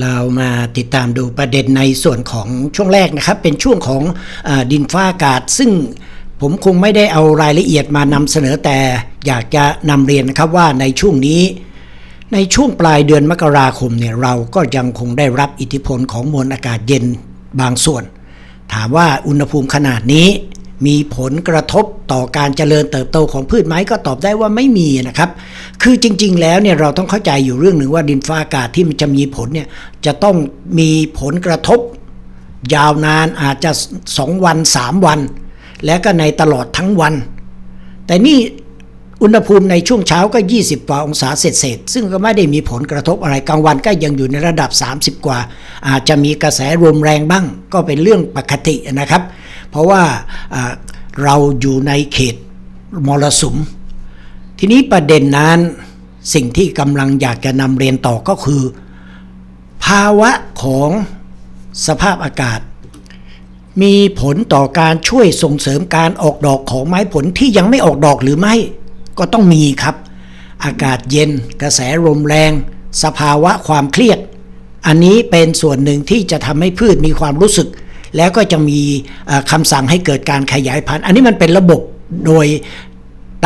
เรามาติดตามดูประเด็นในส่วนของช่วงแรกนะครับ เป็นช่วงของอดินฟ้าอากาศ ซึ่งผมคงไม่ได้เอารายละเอียดมานำเสนอแต่อยากจะนำเรียนนะครับว่าในช่วงนี้ ในช่วงปลายเดือนมกราคมเนี่ยเราก็ยังคงได้รับอิทธิพลของมวลอากาศเย็นบางส่วน ถามว่าอุณหภูมิขนาดนี้ มีผลกระทบต่อการเจริญเติบโตของพืชไหมก็ตอบได้ว่าไม่มีนะครับ คือจริง ๆ แล้วเนี่ยเราต้องเข้าใจอยู่เรื่องหนึ่งว่าดินฟ้าอากาศที่มันจะมีผลเนี่ยจะต้องมีผลกระทบ ยาวนานอาจจะ 2 วัน 3 วัน และก็ในตลอดทั้งวัน แต่นี่อุณหภูมิในช่วงเช้าก็ 20 กว่าองศาเศษๆซึ่งก็ไม่ได้มีผลกระทบอะไรกลางวันก็ยังอยู่ในระดับ 30 กว่า อาจจะมีกระแสลมแรงบ้าง ก็เป็นเรื่องปกตินะครับ เพราะว่าอ่าเราอยู่ในเขตมรสุม ทีนี้ประเด็นนั้นสิ่งที่กำลังอยากจะนำเรียนต่อก็คือ ภาวะของสภาพอากาศ มีผลต่อการช่วยส่งเสริมการออกดอกของไม้ผลที่ยังไม่ออกดอกหรือไม่ ก็ต้องมีครับ อากาศเย็น กระแสลมแรง สภาวะความเครียด อันนี้เป็นส่วนหนึ่งที่จะทำให้พืชมีความรู้สึก แล้วก็จะมีคำสั่งให้เกิดการขยายพันธุ์ อันนี้มันเป็นระบบโดย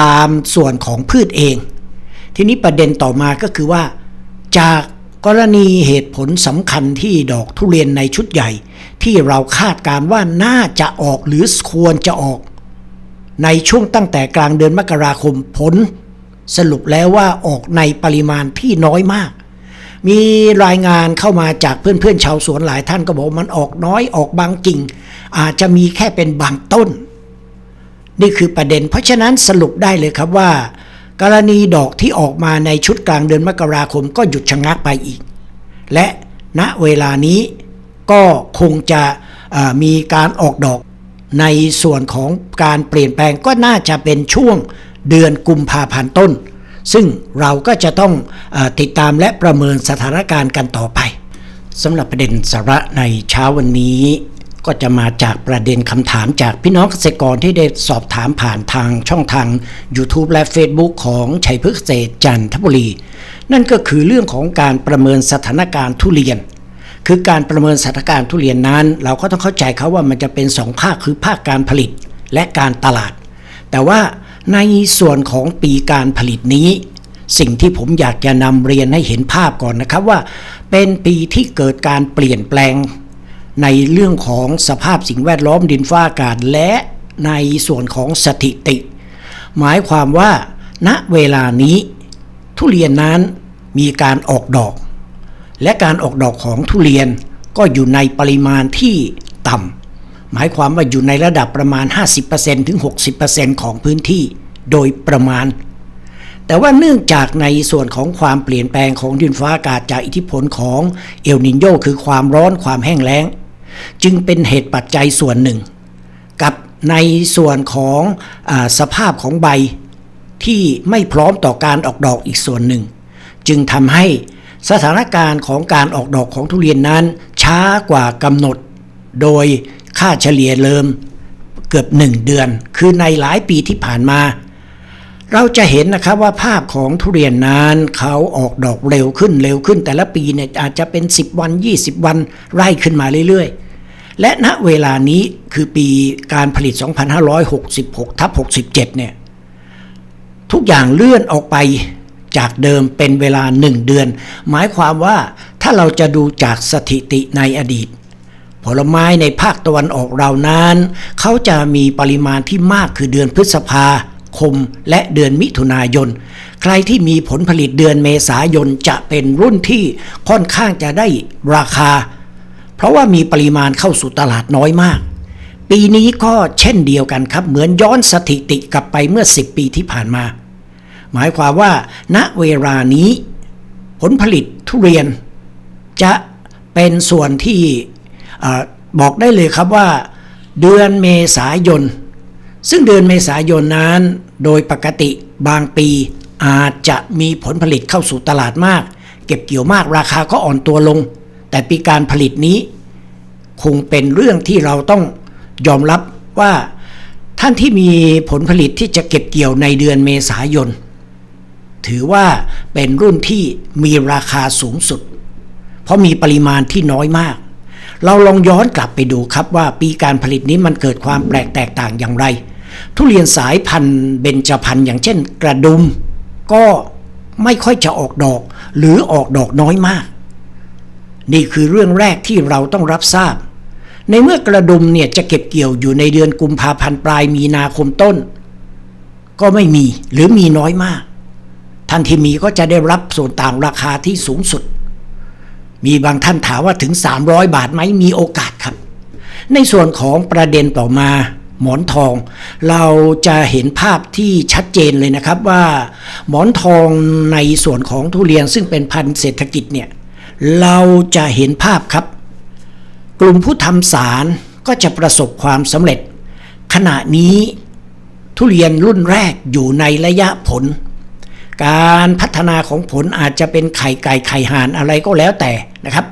ตามส่วนของพืชเอง ทีนี้ประเด็นต่อมาก็คือว่า จากกรณีเหตุผลสำคัญที่ดอกทุเรียนในชุดใหญ่ ที่เราคาดการณ์ว่าน่าจะออกหรือควรจะออก ในช่วงตั้งแต่กลางเดือนมกราคมผล สรุปแล้วว่าออกในปริมาณที่น้อยมาก มีรายงานเข้ามาจากเพื่อนๆชาวสวนหลายท่านก็บอกมันออกน้อยออกบางกิ่ง อาจจะมีแค่เป็นบางต้น นี่คือประเด็น เพราะฉะนั้นสรุปได้เลยครับว่า กรณีดอกที่ออกมาในชุดกลางเดือนมกราคมก็หยุดชะงักไปอีก และณเวลานี้ก็คงจะมีการออกดอกในส่วนของการเปลี่ยนแปลงก็น่าจะเป็นช่วงเดือนกุมภาพันธ์ต้น ซึ่งเราก็จะต้องออติดตามและประเมินสถานการณ์กันต่อไปสำหรับประเด็นสาระในเช้าวันนี้ ก็จะมาจากประเด็นคำถามจากพี่น้องเกษตรกรที่ได้สอบถามผ่านทางช่องทาง YouTube และ Facebook ของชัยพฤกษเกษตรจันทบุรี นั่นก็คือเรื่องของการประเมินสถานการณ์ทุเรียนคือการประเมินสถานการณ์ทุเรียนนั้น เราก็ต้องเข้าใจเขาว่ามันจะเป็นสองภาคคือภาคการผลิตและการตลาด แต่ว่า ในส่วนของปีการผลิตนี้ สิ่งที่ผมอยากจะนำเรียนให้เห็นภาพก่อนนะครับว่า เป็นปีที่เกิดการเปลี่ยนแปลง ในเรื่องของสภาพสิ่งแวดล้อมดินฟ้าอากาศและในส่วนของสถิติ หมายความว่า ณเวลานี้ ทุเรียนนั้นมีการออกดอก และการออกดอกของทุเรียนก็อยู่ในปริมาณที่ต่ำ หมายความว่าอยู่ในระดับประมาณ 50%ถึง 60%ของพื้นที่โดยประมาณ แต่ว่าเนื่องจากในส่วนของความเปลี่ยนแปลงของดินฟ้าอากาศจากอิทธิพลของเอลนินโยคือความร้อนความแห้งแล้ง จึงเป็นเหตุปัจจัยส่วนหนึ่ง กับในส่วนของอสภาพของใบที่ไม่พร้อมต่อการออกดอกอีกส่วนหนึ่ง จึงทำให้สถานการณ์ของการออกดอกของทุเรียนนั้นช้ากว่ากำหนด โดย ค่าเฉลี่ยเริ่มเกือบหนึ่งเดือน คือในหลายปีที่ผ่านมา เราจะเห็นนะครับว่าภาพของทุเรียนนั้นเขาออกดอกเร็วขึ้นเร็วขึ้น แต่ละปีเนี่ยอาจจะเป็น 10 วัน 20 วันไล่ขึ้นมาเรื่อยๆ และณเวลานี้คือปีการผลิต 2566ทับ67 เนี่ยทุกอย่างเลื่อนออกไปจากเดิมเป็นเวลาหนึ่งเดือน หมายความว่าถ้าเราจะดูจากสถิติในอดีต ผลไม้ในภาคตะวันออกเรานั้น เขาจะมีปริมาณที่มากคือเดือนพฤษภาคมและเดือนมิถุนายน ใครที่มีผลผลิตเดือนเมษายนจะเป็นรุ่นที่ค่อนข้างจะได้ราคา เพราะว่ามีปริมาณเข้าสู่ตลาดน้อยมาก ปีนี้ก็เช่นเดียวกันครับ เหมือนย้อนสถิติกลับไปเมื่อ 10 ปีที่ผ่านมา หมายความว่า ณเวลานี้ ผลผลิตทุเรียนจะเป็นส่วนที่ บอกได้เลยครับว่าเดือนเมษายน ซึ่งเดือนเมษายนนั้น โดยปกติบางปีอาจจะมีผลผลิตเข้าสู่ตลาดมาก เก็บเกี่ยวมากราคาก็อ่อนตัวลง แต่ปีการผลิตนี้ คงเป็นเรื่องที่เราต้องยอมรับว่าท่านที่มีผลผลิตที่จะเก็บเกี่ยวในเดือนเมษายน ถือว่าเป็นรุ่นที่มีราคาสูงสุด เพราะมีปริมาณที่น้อยมาก เราลองย้อนกลับไปดูครับว่าปีการผลิตนี้มันเกิดความแปลกแตกต่างอย่างไร ทุเรียนสายพันธุ์เบญจพรรณอย่างเช่นกระดุม ก็ไม่ค่อยจะออกดอก หรือออกดอกน้อยมาก นี่คือเรื่องแรกที่เราต้องรับทราบ ในเมื่อกระดุมเนี่ยจะเก็บเกี่ยวอยู่ในเดือนกุมภาพันธ์ปลายมีนาคมต้น ก็ไม่มีหรือมีน้อยมากท่านที่มีก็จะได้รับส่วนต่างราคาที่สูงสุด มีบางท่านถามว่าถึง 300 บาทไหมมีโอกาสครับ ในส่วนของประเด็นต่อมาหมอนทอง เราจะเห็นภาพที่ชัดเจนเลยนะครับว่า หมอนทองในส่วนของทุเรียนซึ่งเป็นพันธุ์เศรษฐกิจเนี่ยเราจะเห็นภาพครับ กลุ่มผู้ทำสารก็จะประสบความสำเร็จ ขณะนี้ทุเรียนรุ่นแรกอยู่ในระยะผล การพัฒนาของผลอาจจะเป็นไข่ไก่ไข่ห่านอะไรก็แล้วแต่นะครับ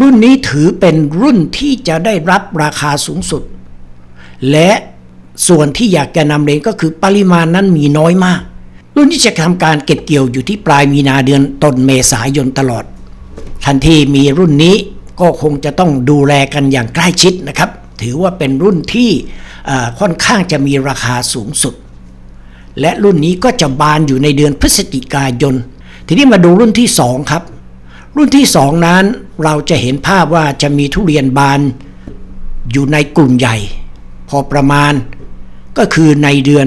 รุ่นนี้ถือเป็นรุ่นที่จะได้รับราคาสูงสุด และส่วนที่อยากจะนำเรียนก็คือปริมาณนั้นมีน้อยมาก รุ่นที่จะทำการเก็บเกี่ยวอยู่ที่ปลายมีนาเดือนต้นเมษายนตลอด ทันที่มีรุ่นนี้ก็คงจะต้องดูแลกันอย่างใกล้ชิดนะครับ ถือว่าเป็นรุ่นที่ค่อนข้างจะมีราคาสูงสุด และรุ่นนี้ก็จะบานอยู่ในเดือนพฤศจิกายน ทีนี้มาดูรุ่นที่ 2 ครับ รุ่นที่ 2 นั้นเราจะเห็นภาพว่าจะมีทุเรียนบานอยู่ในกลุ่มใหญ่ พอประมาณ ก็คือในเดือน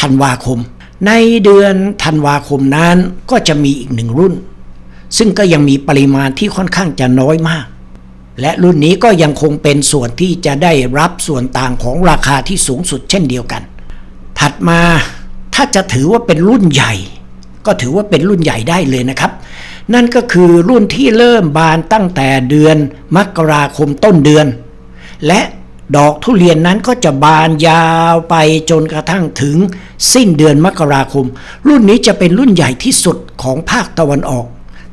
ธันวาคม ในเดือนธันวาคมนั้นก็จะมีอีกหนึ่งรุ่น ซึ่งก็ยังมีปริมาณที่ค่อนข้างจะน้อยมาก และรุ่นนี้ก็ยังคงเป็นส่วนที่จะได้รับส่วนต่างของราคาที่สูงสุดเช่นเดียวกัน ถัดมาถ้าจะถือว่าเป็นรุ่นใหญ่ ก็ถือว่าเป็นรุ่นใหญ่ได้เลยนะครับ นั่นก็คือรุ่นที่เริ่มบานตั้งแต่เดือนมกราคมต้นเดือน และดอกทุเรียนนั้นก็จะบานยาวไปจนกระทั่งถึงสิ้นเดือนมกราคม รุ่นนี้จะเป็นรุ่นใหญ่ที่สุดของภาคตะวันออก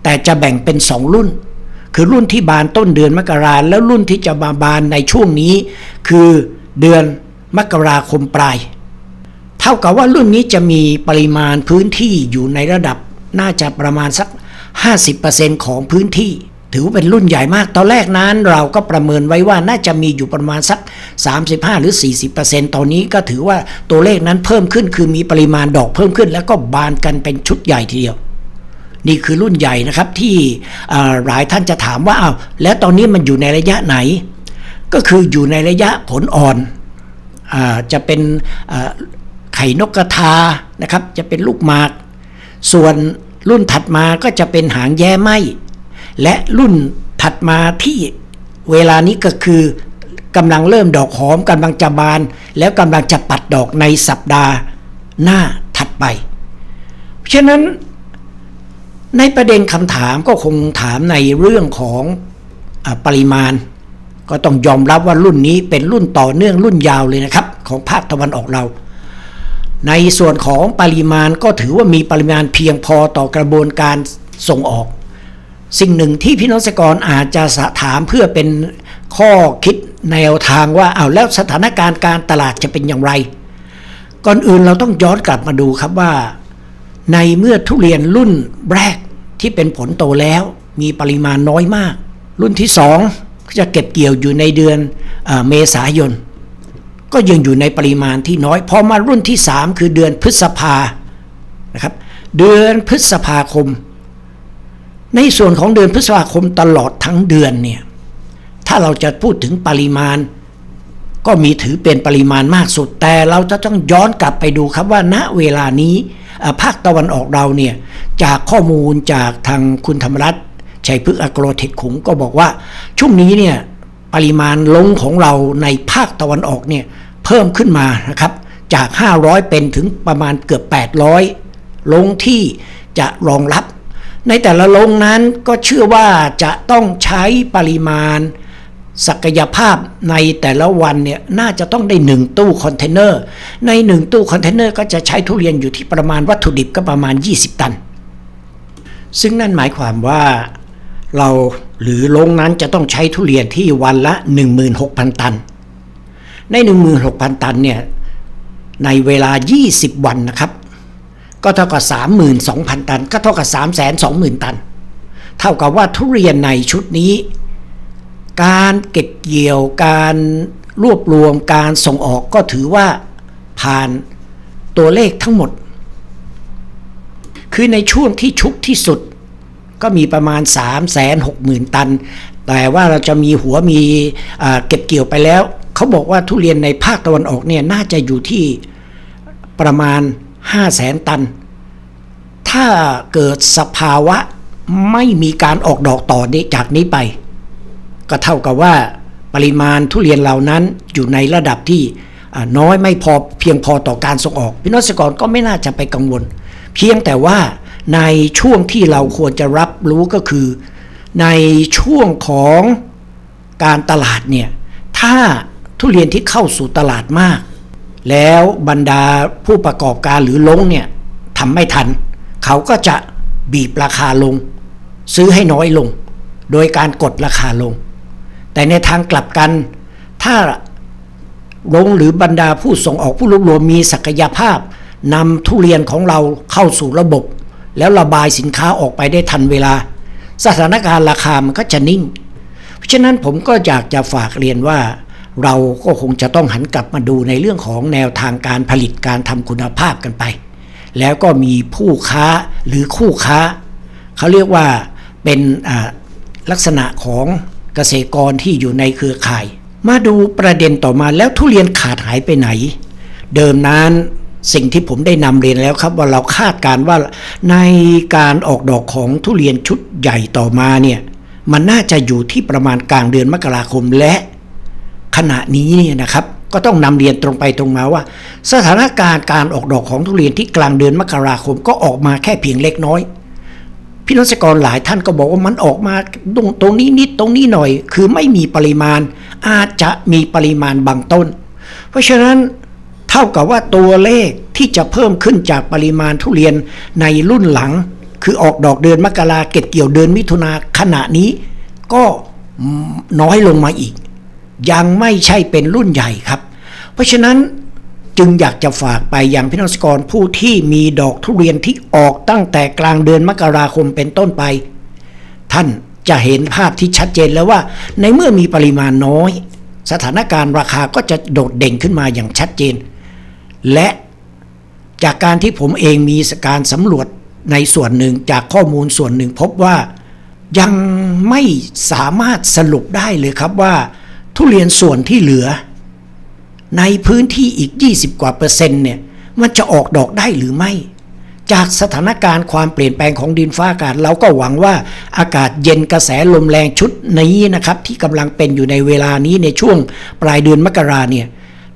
แต่จะแบ่งเป็นสองรุ่น คือรุ่นที่บานต้นเดือนมกราแล้วรุ่นที่จะมาบานในช่วงนี้ คือเดือนมกราคมปลาย เท่ากับว่ารุ่นนี้จะมีปริมาณพื้นที่อยู่ในระดับน่าจะประมาณสัก 50%ของพื้นที่ ถือว่าเป็นรุ่นใหญ่มาก ตอนแรกนั้นเราก็ประเมินไว้ว่าน่าจะมีอยู่ประมาณสัก 35 หรือ 40%ตอนนี้ก็ถือว่าตัวเลขนั้นเพิ่มขึ้นคือมีปริมาณดอกเพิ่มขึ้น แล้วก็บานกันเป็นชุดใหญ่ทีเดียวนี่คือรุ่นใหญ่นะครับที่หลายท่านจะถามว่าอ้าวแล้วตอนนี้มันอยู่ในระยะไหน ก็คืออยู่ในระยะผลอ่อนอจะเป็น ข่นกกระทานะครับจะเป็นลูกหมาก ส่วนรุ่นถัดมาก็จะเป็นหางแย้ไหมและรุ่นถัดมาที่เวลานี้ก็คือกำลังเริ่มดอกหอมกำลังจะบาน แล้วกำลังจะปัดดอกในสัปดาห์หน้าถัดไป ฉะนั้นในประเด็นคำถามก็คงถามในเรื่องของอปริมาณ ก็ต้องยอมรับว่ารุ่นนี้เป็นรุ่นต่อเนื่องรุ่นยาวเลยนะครับ ของภาคตะวันออกเรา ในส่วนของปริมาณก็ถือว่ามีปริมาณเพียงพอต่อกระบวนการส่งออก สิ่งหนึ่งที่พี่น้องเกษตรกรอาจจะสะถามเพื่อเป็นข้อคิดแนวทางว่าเอาแล้วสถานการณ์การตลาดจะเป็นอย่างไร ก่อนอื่นเราต้องย้อนกลับมาดูครับว่า ในเมื่อทุเรียนรุ่นแรกที่เป็นผลโตแล้วมีปริมาณน้อยมาก รุ่นที่สองก็จะเก็บเกี่ยวอยู่ในเดือนเอเมษายน ก็ยังอยู่ในปริมาณที่น้อย พอมารุ่นที่ 3 คือเดือนพฤษภานะครับ เดือนพฤษภาคม ในส่วนของเดือนพฤษภาคมตลอดทั้งเดือนเนี่ย ถ้าเราจะพูดถึงปริมาณ ก็มีถือเป็นปริมาณมากสุด แต่เราจะต้องย้อนกลับไปดูครับว่าณเวลานี้ภาคตะวันออกเราเนี่ยจากข้อมูลจากทางคุณธรรมรัตน์ชัยพฤกษ์อโกรเทคขุงก็บอกว่า ช่วงนี้เนี่ย ปริมาณลงของเราในภาคตะวันออกเนี่ยเพิ่มขึ้นมานะครับจาก 500 เป็นถึงประมาณเกือบ 800 ลงที่จะรองรับ ในแต่ละลงนั้นก็เชื่อว่าจะต้องใช้ปริมาณ ศักยภาพในแต่ละวันเนี่ยน่าจะต้องได้หนึ่งตู้คอนเทนเนอร์ ในหนึ่งตู้คอนเทนเนอร์ก็จะใช้ทุเรียนอยู่ที่ประมาณวัตถุดิบก็ประมาณ 20 ตัน ซึ่งนั่นหมายความว่า เราหรือโรงนั้นจะต้องใช้ทุเรียนที่วันละ 16,000 ตัน ใน 16,000 ตันเนี่ยในเวลา 20 วันนะครับ ก็เท่ากับ 32,000 ตัน ก็เท่ากับ 320,000 ตัน เท่ากับว่าทุเรียนในชุดนี้ การเก็บเกี่ยวการรวบรวมการส่งออกก็ถือว่าผ่านตัวเลขทั้งหมด คือในช่วงที่ชุกที่สุด ก็มีประมาณ 3 6 0 0 0 0 ตัน แต่ว่าเราจะมีหัวมีเก็บเกี่ยวไปแล้ว เขาบอกว่าทุเรียนในภาคตะวันออกเนี่ยน่าจะอยู่ที่ประมาณ 5 0 0แสนตัน ถ้าเกิดสภาวะไม่มีการออกดอกต่อนี้จากนี้ไป ก็เท่ากับว่าปริมาณทุเรียนเหล่านั้นอยู่ในระดับที่น้อยไม่พอเพียงพอต่อการส่งออกพี่นองเกษตรกรก็ไม่น่าจะไปกังวล เพียงแต่ว่า ในช่วงที่เราควรจะรับรู้ก็คือ ในช่วงของการตลาดเนี่ย ถ้าทุเรียนที่เข้าสู่ตลาดมาก แล้วบรรดาผู้ประกอบการหรือลงเนี่ยทำไม่ทัน เขาก็จะบีบราคาลง ซื้อให้น้อยลง โดยการกดราคาลง แต่ในทางกลับกัน ถ้าโรงหรือบรรดาผู้ส่งออกผู้รวบรวมมีศักยภาพนำทุเรียนของเราเข้าสู่ระบบ แล้วระบายสินค้าออกไปได้ทันเวลา สถานการณ์ราคามันก็จะนิ่ง เพราะฉะนั้นผมก็อยากจะฝากเรียนว่า เราก็คงจะต้องหันกลับมาดูในเรื่องของแนวทางการผลิตการทำคุณภาพกันไป แล้วก็มีผู้ค้าหรือคู่ค้า เขาเรียกว่าเป็นลักษณะของเกษตรกรที่อยู่ในเครือข่าย มาดูประเด็นต่อมาแล้วทุเรียนขาดหายไปไหน เดิมนั้น สิ่งที่ผมได้นำเรียนแล้วครับว่าเราคาดการณ์ว่าในการออกดอกของทุเรียนชุดใหญ่ต่อมาเนี่ยมันน่าจะอยู่ที่ประมาณกลางเดือนมกราคมและขณะนี้เนี่ยนะครับก็ต้องนำเรียนตรงไปตรงมาว่า สถานการณ์การออกดอกของทุเรียนที่กลางเดือนมกราคมก็ออกมาแค่เพียงเล็กน้อย พี่น้องเกษตรกรหลายท่านก็บอกว่ามันออกมาตรงตรงนี้นิดตรงนี้หน่อย คือไม่มีปริมาณอาจจะมีปริมาณบางต้น เพราะฉะนั้น เท่ากับว่าตัวเลขที่จะเพิ่มขึ้นจากปริมาณทุเรียนในรุ่นหลัง คือออกดอกเดือนมกราเก็บเกี่ยวเดือนมิถุนาขณะนี้ ก็น้อยลงมาอีก ยังไม่ใช่เป็นรุ่นใหญ่ครับ เพราะฉะนั้นจึงอยากจะฝากไปยังพี่น้องเกษตรกรผู้ที่มีดอกทุเรียนที่ออกตั้งแต่กลางเดือนมกราคมเป็นต้นไป ท่านจะเห็นภาพที่ชัดเจนแล้วว่า ในเมื่อมีปริมาณน้อย สถานการณ์ราคาก็จะโดดเด่นขึ้นมาอย่างชัดเจน และจากการที่ผมเองมีการสำรวจในส่วนหนึ่งจากข้อมูลส่วนหนึ่งพบว่ายังไม่สามารถสรุปได้เลยครับว่า ทุเรียนส่วนที่เหลือ ในพื้นที่อีก 20 กว่าเปอร์เซ็นต์เนี่ยมันจะออกดอกได้หรือไม่ จากสถานการณ์ความเปลี่ยนแปลงของดินฟ้าอากาศ เราก็หวังว่าอากาศเย็นกระแสลมแรงชุดนี้นะครับ ที่กำลังเป็นอยู่ในเวลานี้ในช่วงปลายเดือนมกราเนี่ย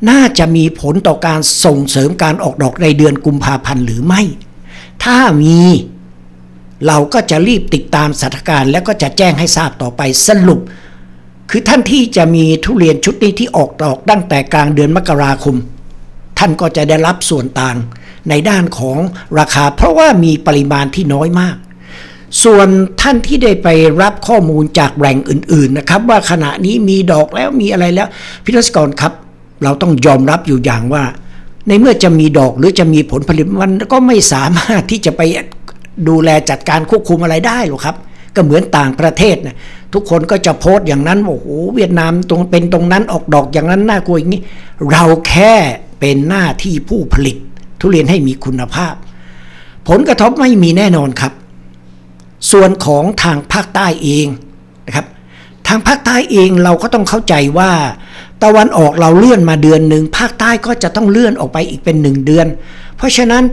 น่าจะมีผลต่อการส่งเสริมการออกดอกในเดือนกุมภาพันธ์หรือไม่ ถ้ามีเราก็จะรีบติดตามสถานการณ์ แล้วก็จะแจ้งให้ทราบต่อไปสรุป คือท่านที่จะมีทุเรียนชุดนี้ที่ออกดอกตั้งแต่กลางเดือนมกราคม ท่านก็จะได้รับส่วนต่างในด้านของราคา เพราะว่ามีปริมาณที่น้อยมาก ส่วนท่านที่ได้ไปรับข้อมูลจากแหล่งอื่น ๆนะครับ ว่าขณะนี้มีดอกแล้วมีอะไรแล้วพี่รัศกรครับ เราต้องยอมรับอยู่อย่างว่า ในเมื่อจะมีดอกหรือจะมีผลผลิตมันก็ไม่สามารถที่จะไปดูแลจัดการควบคุมอะไรได้หรอกครับ ก็เหมือนต่างประเทศนะทุกคนก็จะโพสต์อย่างนั้นว่าโอ้โหเวียดนามตรงเป็นตรงนั้นออกดอกอย่างนั้นน่ากลัวอย่างนี้ เราแค่เป็นหน้าที่ผู้ผลิต ทุเรียนให้มีคุณภาพ ผลกระทบไม่มีแน่นอนครับ ส่วนของทางภาคใต้เองนะครับ ทางภาคใต้เองเราก็ต้องเข้าใจว่า ตะวันออกเราเลื่อนมาเดือนหนึ่งภาคใต้ก็จะต้องเลื่อนออกไปอีกเป็นหนึ่งเดือน เพราะฉะนั้น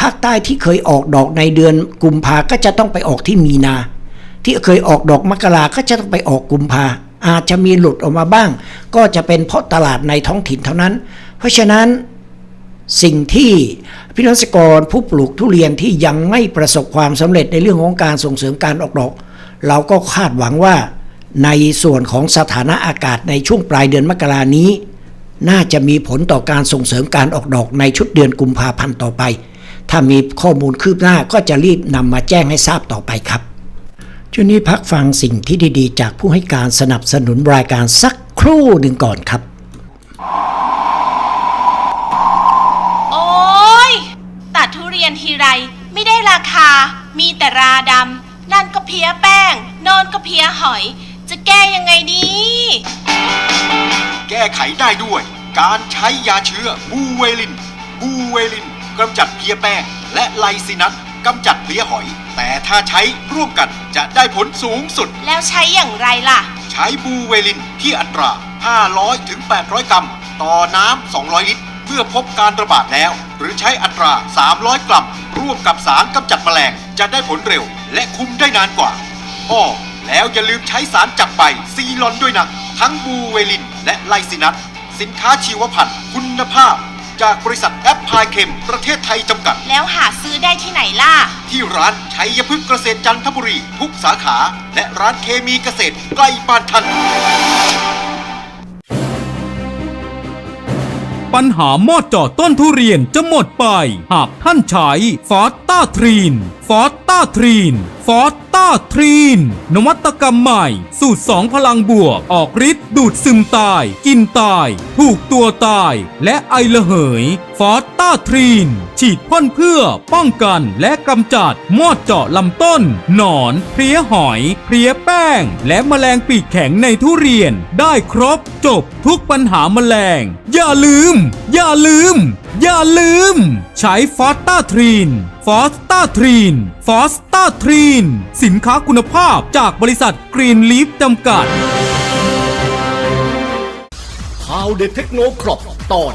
ภาคใต้ที่เคยออกดอกในเดือนกุมภาก็จะต้องไปออกที่มีนา ที่เคยออกดอกมกราก็จะต้องไปออกกุมภาอาจจะมีหลุดออกมาบ้าง ก็จะเป็นเพราะตลาดในท้องถิ่นเท่านั้น เพราะฉะนั้นสิ่งที่พี่น้องเกษตรกรผู้ปลูกทุเรียนที่ยังไม่ประสบความสำเร็จในเรื่องของการส่งเสริมการออกดอก เราก็คาดหวังว่า ในส่วนของสถานะอากาศในช่วงปลายเดือนมกรานี้ น่าจะมีผลต่อการส่งเสริมการออกดอกในชุดเดือนกุมภาพันธ์ต่อไป ถ้ามีข้อมูลคืบหน้าก็จะรีบนำมาแจ้งให้ทราบต่อไปครับช่วงนี้พักฟังสิ่งที่ดีๆ จากผู้ให้การสนับสนุนรายการสักครู่หนึ่งก่อนครับ โอ้ยตัดทุเรียนทีไรไม่ได้ราคา มีแต่ราดำนั่นก็เพี้ยแป้งจะแก้ยั งไงดี แก้ไขได้ด้วย การใช้ยาเชื้อบูเวลิน บูเวลินกำจัดเพลี้ยแป้งและไลซินัสกำจัดเพลี้ยหอย แต่ถ้าใช้ร่วมกันจะได้ผลสูงสุด แล้วใช้อย่างไรล่ะ ใช้บูเวลินที่อัตรา 500ถึง800 กรัม ต่อน้ำ 200 ลิตร เมื่อพบการระบาดแล้ว หรือใช้อัตรา 300 กรัม ร่วมกับสารกำจัดแมลง จะได้ผลเร็ว และคุมได้นานกว่าอ้อ แล้วอย่าลืมใช้สารจับใบซีลอนด้วยนะ ทั้งบูเวลินและไลซินัสสินค้าชีวพันธุ์คุณภาพ จากบริษัทแอปพลายเคมประเทศไทยจำกัด แล้วหาซื้อได้ที่ไหนล่ะ ที่ร้านชัยพฤกษ์เกษตรจันทบุรี ทุกสาขา และร้านเคมีเกษตรใกล้บ้านท่านปัญหามอดจอดต้นทุเรียนจะหมดไป หากท่านใช้ฟอสต้าทรีนฟอสต้าทรีน ฟอสต้าทรีน นวัตกรรมใหม่ สูตร 2 พลังบวก ออกฤทธิ์ดูดซึมตาย กินตาย ถูกตัวตาย และไอระเหย ฟอสต้าทรีน ฉีดพ่นเพื่อป้องกันและกำจัดมอดเจาะลำต้น หนอน เพลี้ยหอย เพลี้ยแป้ง และแมลงปีกแข็งในทุเรียน ได้ครบจบทุกปัญหาแมลง อย่าลืม อย่าลืม อย่าลืม ใช้ฟอสต้าทรีน ฟอสต้าทรีน ฟอสต้าทรีน สินค้าคุณภาพจากบริษัทกรีนลีฟจำกัดข่าวเด็ดเทคโนครอบตอน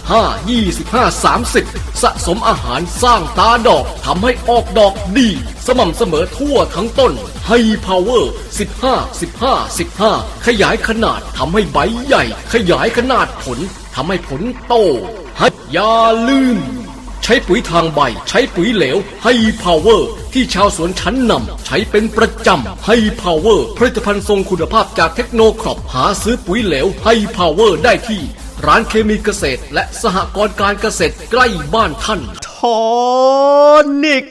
25 30 สะสมอาหารสร้างตาดอกทำให้ออกดอกดี สม่ำเสมอทั่วทั้งต้นให้ power 15 15 15 ขยายขนาดทำให้ใบใหญ่ ขยายขนาดผลทำให้ผลโตให้อย่าลืม ใช้ปุ๋ยทางใบ ใช้ปุ๋ยเหลวให้พาวเวอร์ที่ชาวสวนชั้นนำใช้เป็นประจำให้พาวเวอร์ผลิตภัณฑ์ทรงคุณภาพจากเทคโนครอปหาซื้อปุ๋ยเหลวให้พาวเวอร์ได้ที่ ร้านเคมีเกษตร และสหกรณ์การเกษตรใกล้บ้านท่านโทนิก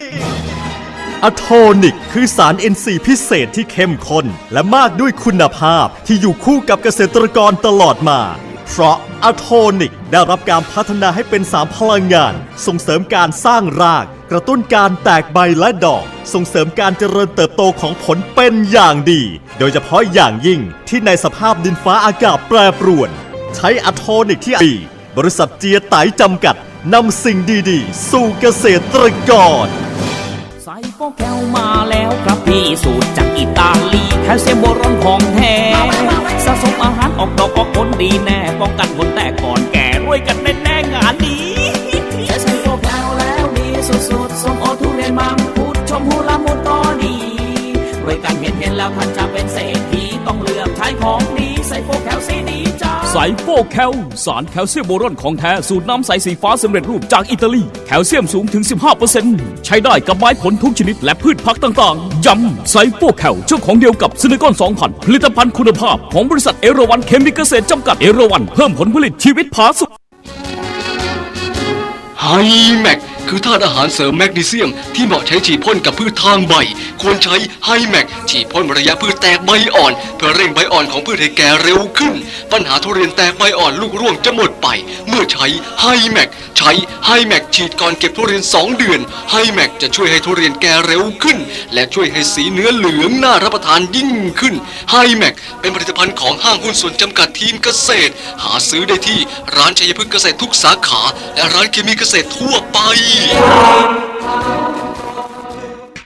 อะโทนิก คือสาร NC พิเศษที่เข้มข้นและมากด้วยคุณภาพที่อยู่คู่กับเกษตรกรตลอดมา เพราะอะโทนิกได้รับการพัฒนาให้เป็นสารพลังงาน ส่งเสริมการสร้างราก กระตุ้นการแตกใบและดอก ส่งเสริมการเจริญเติบโตของผลเป็นอย่างดี โดยเฉพาะอย่างยิ่งที่ในสภาพดินฟ้าอากาศแปรปรวน ใช้อะโทนิกที่ดีบริษัทเจียไตจำกัดนำสิ่งดีๆ สู่เกษตรกรไซโปแคลมาแล้วครับพี่สูตรจากอิตาลีแคลเซียมโบรอนของแท้สะสมอาหารออกดอกออกผลดีแน่ป้องกันผลแตกก่อนแก่รวยกันแน่แน่ๆงานนี้ใช้ไซโปแคลแล้วดีสุดๆส่งโอทุเรียนมังคุดชมพูละมุดก็ดีรวยกันเห็นเห็นๆแล้วท่านจะเป็นเศร โฟแคล สารแคลเซียมโบรอนของแท้ สูตรน้ำใสสีฟ้าสำเร็จรูปจากอิตาลี แคลเซียมสูงถึง 15%ใช้ได้กับไม้ผลทุกชนิดและพืชผักต่างๆ ย้ำไซโฟแคลเจ้าของเดียวกับซิลิคอน 2,000 ผลิตภัณฑ์คุณภาพ ของบริษัทเอราวันเคมีเกษตรจำกัดเอราวันเพิ่มผลผลิตชีวิตผาสุกไฮแมก คือธาตุอาหารเสริมแมกนีเซียม ที่เหมาะใช้ฉีดพ่นกับพืชทางใบ ควรใช้ไฮแมกฉีดพ่นระยะพืชแตกใบอ่อน เพื่อเร่งใบอ่อนของพืชให้แก่เร็วขึ้น ปัญหาทุเรียนแตกใบอ่อนลูกร่วงจะหมดไป เมื่อใช้ไฮแมกใช้ไฮแมกฉีดก่อนเก็บทุเรียน 2 เดือนไฮแมกจะช่วยให้ทุเรียนแก่เร็วขึ้น และช่วยให้สีเนื้อเหลืองน่ารับประทานยิ่งขึ้นไฮแมกเป็นผลิตภัณฑ์ของห้างหุ้นส่วนจำกัดทีมเกษตร หาซื้อได้ที่ร้านชัยพฤกษ์เกษตรทุกสาขา และร้านเคมีเกษตรทั่วไป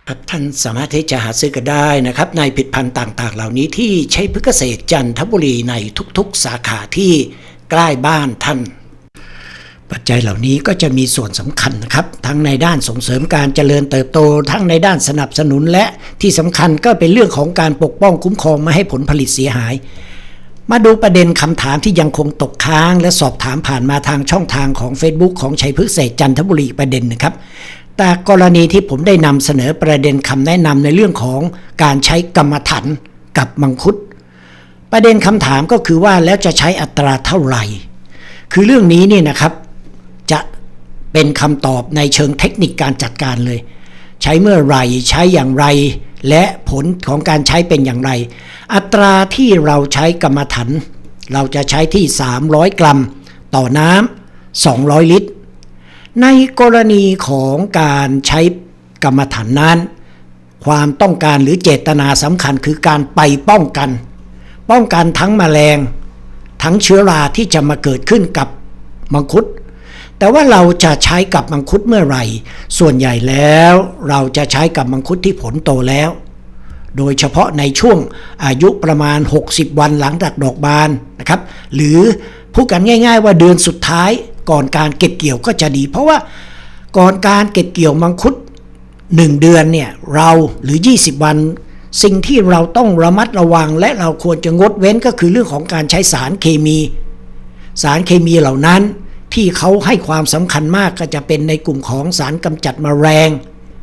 ครับท่านสามารถที่จะหาซื้อกันได้นะครับ ในผลิดพันธุ์ต่างๆ เหล่านี้ที่ใช้พฤกษเกษตรจันทบุรีในทุกๆ สาขาที่ใกล้บ้านท่าน ปัจจัยเหล่านี้ก็จะมีส่วนสำคัญนะครับ ทั้งในด้านส่งเสริมการเจริญเติบโต ทั้งในด้านสนับสนุนและที่สำคัญก็เป็นเรื่องของการปกป้องคุ้มครองไม่ให้ผลผลิตเสียหาย มาดูประเด็นคำถามที่ยังคงตกค้าง และสอบถามผ่านมาทางช่องทางของ Facebook ของชัยพฤกษเศรษฐ์จันทบุรีประเด็นนะครับแต่กรณีที่ผมได้นำเสนอประเด็นคำแนะนำในเรื่องของการใช้กรรมฐานกับมังคุด ประเด็นคำถามก็คือว่าแล้วจะใช้อัตราเท่าไหร่ คือเรื่องนี้นี่นะครับ จะเป็นคำตอบในเชิงเทคนิคการจัดการเลย ใช้เมื่อไรใช้อย่างไร และผลของการใช้เป็นอย่างไร อัตราที่เราใช้กรรมฐานเราจะใช้ที่ 300 กรัม ต่อน้ำ200 ลิตร ในกรณีของการใช้กรรมฐานนั้น ความต้องการหรือเจตนาสำคัญคือการไปป้องกัน ป้องกันทั้งแมลง ทั้งเชื้อราที่จะมาเกิดขึ้นกับมังคุด แต่ว่าเราจะใช้กับมังคุดเมื่อไหร่ ส่วนใหญ่แล้วเราจะใช้กับมังคุดที่ผลโตแล้ว โดยเฉพาะในช่วงอายุประมาณ 60 วันหลังจากดอกบานนะครับ หรือพูดกันง่าย ๆ ว่าเดือนสุดท้ายก่อนการเก็บเกี่ยวก็จะดี เพราะว่าก่อนการเก็บเกี่ยวมังคุด 1 เดือนเนี่ยเราหรือ 20 วันสิ่งที่เราต้องระมัดระวังและเราควรจะงดเว้นก็คือเรื่องของการใช้สารเคมี สารเคมีเหล่านั้น ที่เขาให้ความสำคัญมากก็จะเป็นในกลุ่มของสารกำจัดมแมลง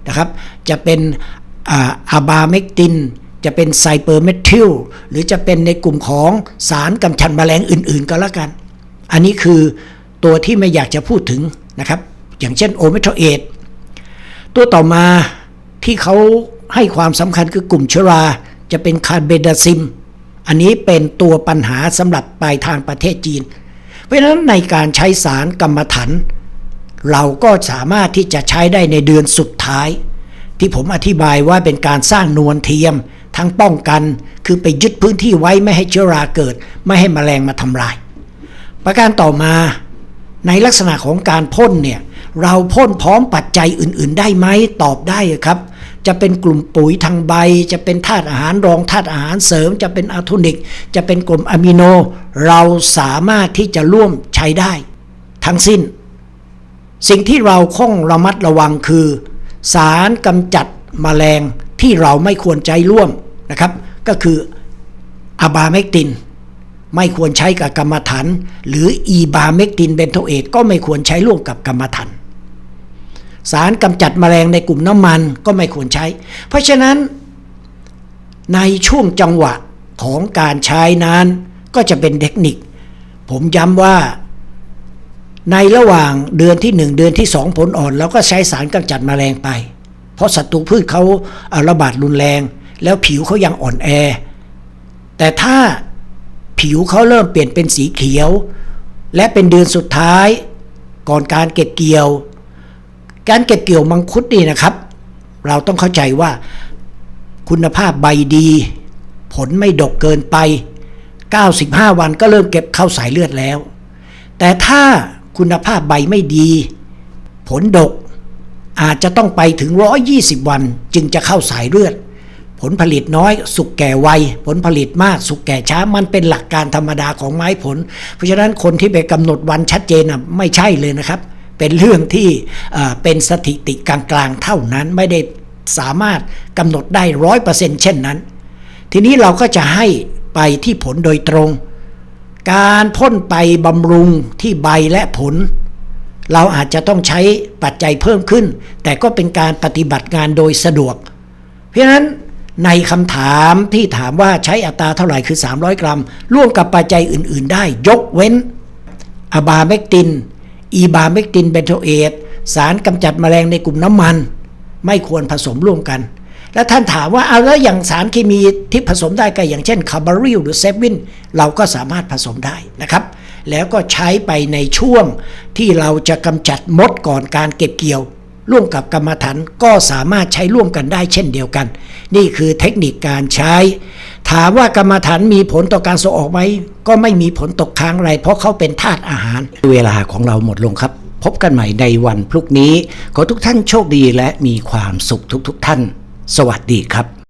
นะครับ จะเป็นอะบาเมกติน จะเป็นไซเปอร์เมทิลหรือจะเป็นในกลุ่มของสารกำจัดแมลงอื่น ๆ ก็แล้วกัน อันนี้คือตัวที่ไม่อยากจะพูดถึงนะครับ อย่างเช่นโอเมทเอตตัวต่อมาที่เขาให้ความสำคัญคือกลุ่มเชื้อราจะเป็นคาร์เบดาซิม อันนี้เป็นตัวปัญหาสำหรับปลายทางประเทศจีน ราะฉะนั้นในการใช้สารกรรมฐานเราก็สามารถที่จะใช้ได้ในเดือนสุดท้าย ที่ผมอธิบายว่าเป็นการสร้างนวลเทียม ทั้งป้องกันคือไปยึดพื้นที่ไว้ไม่ให้เชื้อราเกิด ไม่ให้แมลงมาทำลาย ประการต่อมาในลักษณะของการพ่นเนี่ยเราพ่นพร้อมปัจจัยอื่น ๆ ได้ไหมตอบได้ครับ จะเป็นกลุ่มปุ๋ยทางใบ จะเป็นธาตุอาหารรองธาตุอาหารเสริม จะเป็นอะโทนิก จะเป็นกลุ่มอะมิโน เราสามารถที่จะร่วมใช้ได้ ทั้งสิ้น สิ่งที่เราคงระมัดระวังคือ สารกำจัดมแมลงที่เราไม่ควรใช้ร่วมนะครับ ก็คืออะบาเมกตินไม่ควรใช้กับกรรมฐานหรืออีบาเมกตินเบนโทเอตก็ไม่ควรใช้ร่วมกับกรรมฐาน สารกำจัดแมลงในกลุ่มน้ำมันก็ไม่ควรใช้ เพราะฉะนั้น ในช่วงจังหวะของการใช้นั้นก็จะเป็นเทคนิค ผมย้ำว่า ในระหว่างเดือนที่ 1 เดือนที่ 2 ผลอ่อนเราก็ใช้สารกำจัดแมลงไป เพราะศัตรูพืชเขาระบาดรุนแรง แล้วผิวเขายังอ่อนแอ แต่ถ้าผิวเขาเริ่มเปลี่ยนเป็นสีเขียว และเป็นเดือนสุดท้าย ก่อนการเก็บเกี่ยว การเก็บเกี่ยวมังคุดนี่นะครับ เราต้องเข้าใจว่าคุณภาพใบดี ผลไม่ดกเกินไป 95 วันก็เริ่มเก็บเข้าสายเลือดแล้ว แต่ถ้าคุณภาพใบไม่ดี ผลดกอาจจะต้องไปถึง 120 วันจึงจะเข้าสายเลือด ผลผลิตน้อยสุกแก่ไว ผลผลิตมากสุกแก่ช้า มันเป็นหลักการธรรมดาของไม้ผล เพราะฉะนั้นคนที่ไปกำหนดวันชัดเจนอะไม่ใช่เลยนะครับ เป็นเรื่องที่เป็นสถิติกลางๆเท่านั้นไม่ได้สามารถกำหนดได้ร้อยเปอร์เซ็นเช่นนั้น ทีนี้เราก็จะให้ไปที่ผลโดยตรง การพ่นไปบำรุงที่ใบและผล เราอาจจะต้องใช้ปัจจัยเพิ่มขึ้น แต่ก็เป็นการปฏิบัติงานโดยสะดวก เพราะฉะนั้นในคำถามที่ถามว่าใช้อัตราเท่าไหร่คือ 300 กรัม ร่วมกับปัจจัยอื่น ๆ ได้ยกเว้น อบาเมกติน อีบาเมกตินเบนโทเอตสารกำจัดแมลงในกลุ่มน้ำมัน ไม่ควรผสมร่วมกัน แล้วท่านถามว่าเอาแล้วอย่างสารเคมีที่ผสมได้ก็อย่างเช่นคาร์บาริลหรือเซฟวินเราก็สามารถผสมได้นะครับ แล้วก็ใช้ไปในช่วงที่เราจะกำจัดมดก่อนการเก็บเกี่ยว ร่วมกับกรรมฐานก็สามารถใช้ร่วมกันได้เช่นเดียวกัน นี่คือเทคนิคการใช้ ถามว่ากรรมฐานมีผลต่อการส่งออกไหมก็ไม่มีผลตกค้างอะไร เพราะเขาเป็นธาตุอาหาร เวลาของเราหมดลงครับ พบกันใหม่ในวันพรุ่งนี้ ขอทุกท่านโชคดีและมีความสุขทุกๆทท่าน สวัสดีครับ